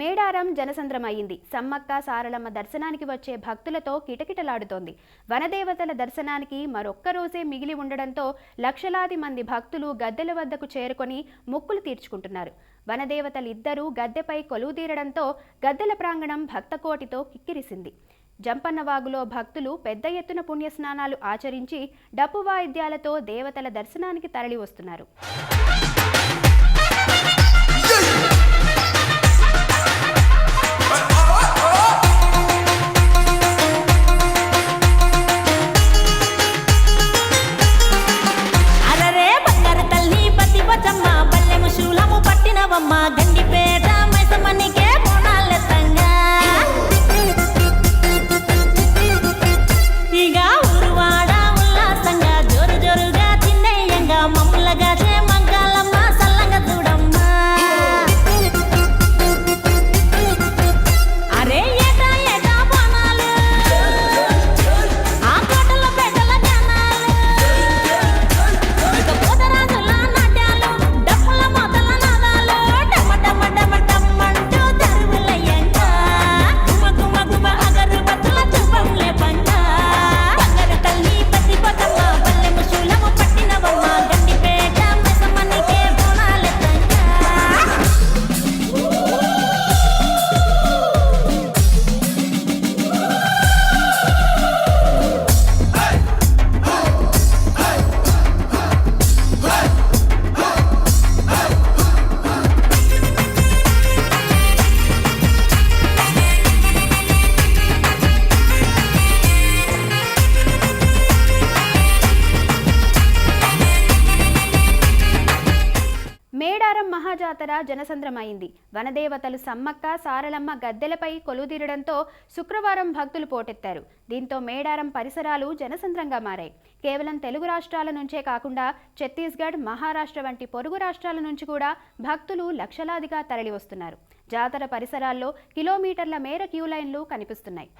మేడారం జనసంద్రమయ్యింది సమ్మక్క సారలమ్మ దర్శనానికి వచ్చే భక్తులతో కిటకిటలాడుతోంది. వనదేవతల దర్శనానికి మరొక్క రోజే మిగిలి ఉండడంతో లక్షలాది మంది భక్తులు గద్దెల వద్దకు చేరుకొని మొక్కులు తీర్చుకుంటున్నారు. వనదేవతలిద్దరూ గద్దెపై కొలువు తీరడంతో గద్దెల ప్రాంగణం భక్తకోటితో కిక్కిరిసింది. జంపన్నవాగులో భక్తులు పెద్ద ఎత్తున పుణ్యస్నానాలు ఆచరించి డప్పు వాయిద్యాలతో దేవతల దర్శనానికి తరలి పట్టినవమ్మ గండిపేట మహాజాతర జనసంద్రమైంది. వనదేవతలు సమ్మక్క సారలమ్మ గద్దెలపై కొలుదీరడంతో శుక్రవారం భక్తులు పోటెత్తారు. దీంతో మేడారం పరిసరాలు జనసంద్రంగా మారాయి. కేవలం తెలుగు రాష్ట్రాల నుంచే కాకుండా ఛత్తీస్గఢ్ మహారాష్ట్ర వంటి పొరుగు రాష్ట్రాల నుంచి కూడా భక్తులు లక్షలాదిగా తరలివస్తున్నారు. జాతర పరిసరాల్లో కిలోమీటర్ల మేర క్యూ లైన్లు కనిపిస్తున్నాయి.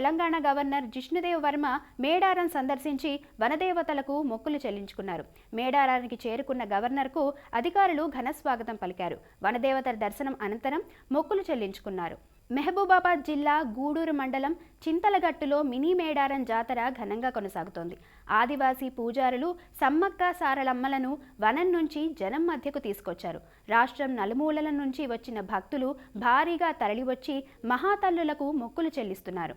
తెలంగాణ గవర్నర్ జిష్ణుదేవ్ వర్మ మేడారం సందర్శించి వనదేవతలకు మొక్కులు చెల్లించుకున్నారు. మేడారానికి చేరుకున్న గవర్నర్కు అధికారులు ఘనస్వాగతం పలికారు. వనదేవతల దర్శనం అనంతరం మొక్కులు చెల్లించుకున్నారు. మెహబూబాబాద్ జిల్లా గూడూరు మండలం చింతలగట్టులో మినీ మేడారం జాతర ఘనంగా కొనసాగుతోంది. ఆదివాసీ పూజారులు సమ్మక్క సారలమ్మలను వనం నుంచి జనం మధ్యకు తీసుకొచ్చారు. రాష్ట్రం నలుమూలల నుంచి వచ్చిన భక్తులు భారీగా తరలివచ్చి మహాతల్లులకు మొక్కులు చెల్లిస్తున్నారు.